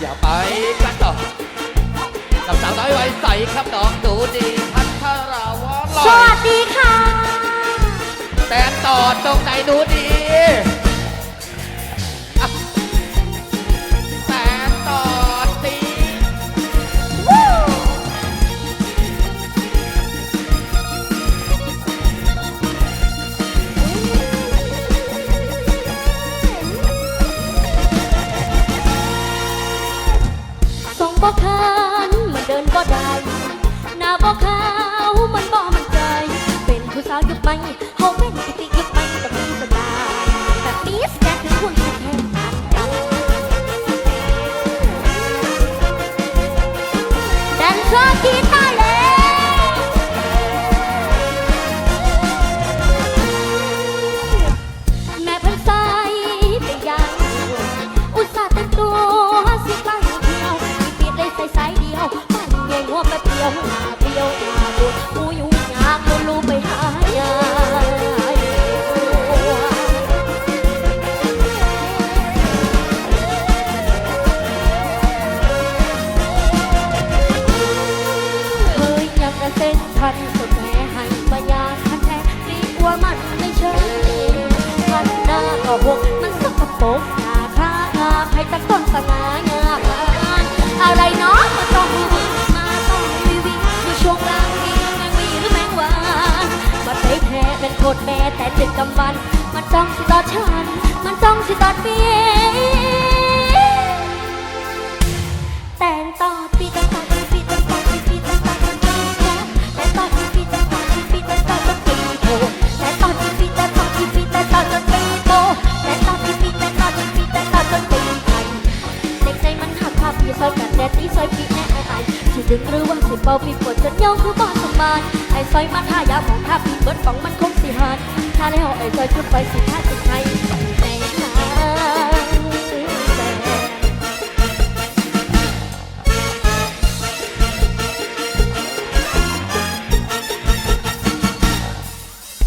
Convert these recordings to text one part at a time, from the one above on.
อย่าไปกันต่อกับสาวน้อยไว้ใสครับน้องดูดีพัทราวรลสอวัยสดีค่ะ แต่ต่อตรงไหนดูดี าวยุคใหม่เฮาเป็ เป่าพี่ปวดจนเหี่ยวคือบ่สบายไอ้ซอยมันท่ายาของท่าพี่เบิดฝังมันคงสิหานถ้าแล้วไอ้ซอยจุดไปสิท่าสิไทยในทาง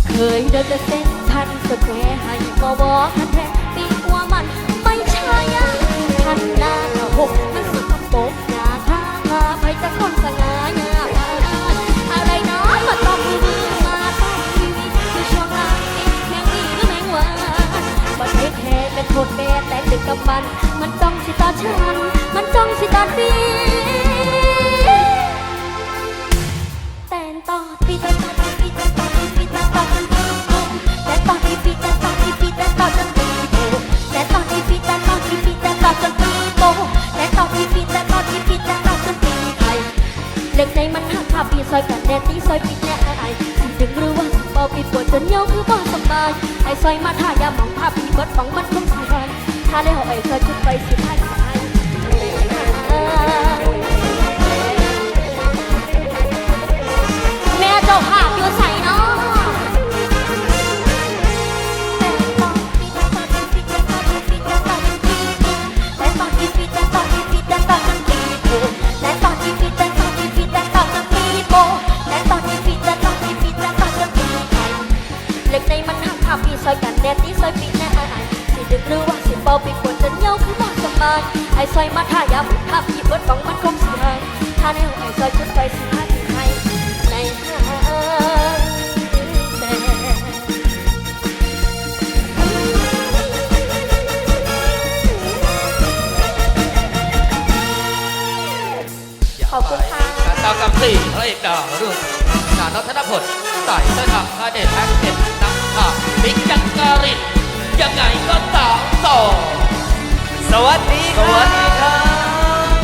เคยเดินแต่เส้นทันก็แค่ให้ก็บอกทันแท้ กับมัน มันจ้องสิตาฉัน มันจ้องสิตาปีแต่ต่อปีต่ต่อปีต่ต่อปีต่ต่อจนปีโตแต่ต่อปีปีแต่ต่อปีปีแต่ต่อจนปีโตแต่ต่อปีปีแต่ต่อปีปีแต่ต่อจนปีโตแต่ต่อปีปีแต่ต่อปีปีแต่ต่อจนปีไทยเล็กในมันหักภาพปีซอยกันแดดที่ซอยปีแน่ไอ้ถึงรือว่าเบาปีปวดจนเหี่ยวคือบ่สบายไอ้ซอยมาท่ายามองภาพปีเบิดฝังมันคงสิหัน ถ้าแล้วไปเธอยจุดไปสิท่าสิไทยแม่เจ้าภาพอยู่ใส่ เบาปีปวดจนเหี่ยวคือบ่สบายไอ้ซอยมาท่ายามภาพปีเบิดฝังมันคงสิหายถ้าแนวไอ้ซอยจุดไฟสิหายไทยในห้างแต่ขอบคุณค่ะการตามกำสี่พระเอกดาวรุ่งนานธนพลใส่เสื้อทำพระเดชแพ็คเก็ตนักข่าวบิ๊กจักริน ยังไงก็ตามต่อ สวัสดีสวัสดีครับ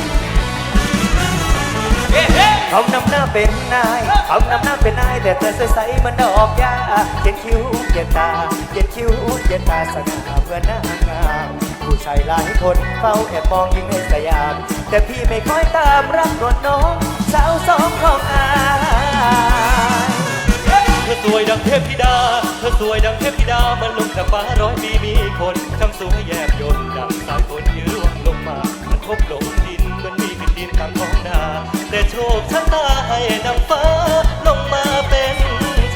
เฮ้เฮ้เขานำหน้าเป็นนายเขานำหน้าเป็นนาย แต่เธอใสๆมันดอกยาเย็นคิ้วเย็นตาเย็นคิ้วเย็นตาสง่าเพื่อนนางงามผู้ชายหลายคนเฝ้าแอบมองยิ่งในสยาม แต่พี่ไม่ค่อยตามรักรถน้องสาวสองของอายเธอสวยดังเทพธิดาเธ อสวยดังเทพธิดามันลงจากฟ้าร้อยปีมีคนช่างสวยแยบยนต์ดังสายฝนที่ร่วงลงมา มันพบลงดินเหมันมีขึ้นดินกลางท้องนาแต่โชคชะตาให้ดังฟ้าลงมาเป็น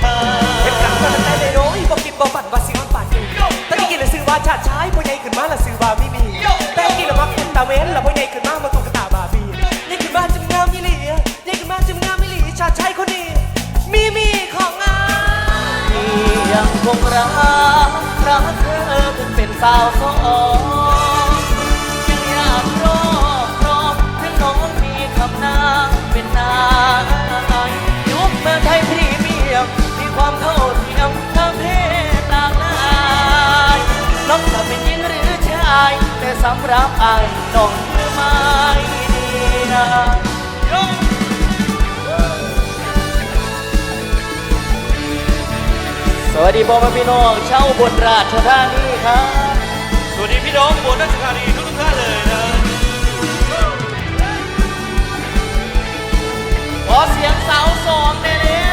ชายเหตุการณ์มันได้เลยโน้ยบอกกินบอกฝันว่าสิมันป่านนี้แต่ที่กินละซื้อว่าชาติชาย สาวสองยังอยากรอบรองถึงน้องมีคำนางเป็นนายยุคเมืองไทยพรีเมียมมีความเท่าเทียมทางเพศหลากหลายน้องจะเป็นหญิงหรือชาย แต่สำหรับไอายน้องคือไม่ดีนะสวัสดีพ่อแม่พี่น้องเช่าบนราชธานีครับ วัสดีพี่น้องบนราชธานีทุกท่านเลยนะขอเสียงสาวสองได้แล้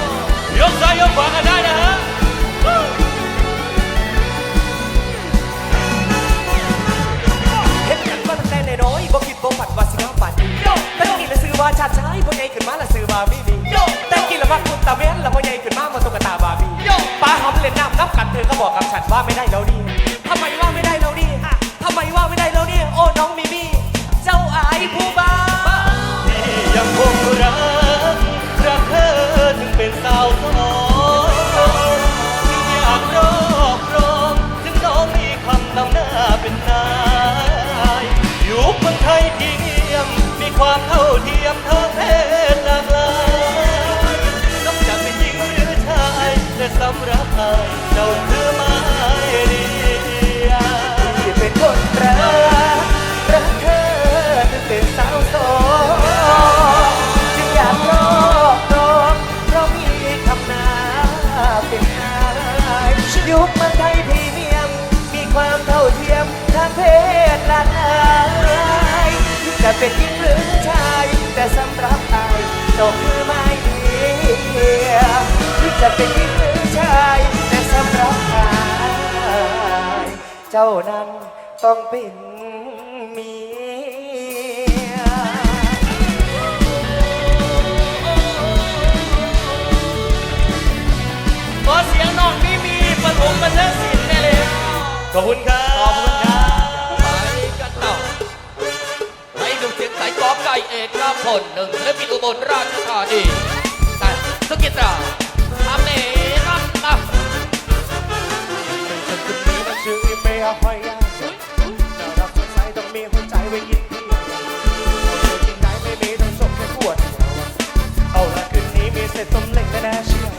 วยกซ้ายยกขวากันได้นะฮะเห็นกันมาตั้งแต่ในน้อยบ่คิดบ่ฝันว่าสิงามปานนี้แต่นี่ละซื้อว่าชาติชายพ่ใหญ่ขึ้นมาละซื้อว่ามีมีแต่กินละมักคุณตาเว้นละพ่ใหญ่ขึ้นมามาตุ๊กตาบาร์บี้ป้าหอมเล่นน้ำนับกันเธอก็บอกกับฉันว่าไม่ได้แล้วดิทำไม จะเป็นหญิงหรือชายแต่สำหรับอายเจ้านั้นต้องเป็นเมียขอเสียงน้องมีมีปฐมบันเทิงศิลป์ได้แล้วขอบคุณครับขอบคุณครับไปกันต่อให้ดูเสียงสายกอบไก่เอกครับคนหนึ่งและปิดอุบลราชธานีแต่สกิตรา ต้มีหนังสือเมียหอยยาน่ารักสดใสต้องมีหัวใจไว้ยินดีจริงไหนไม่มีต้องส่งแค่ขวดเชียว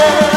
love.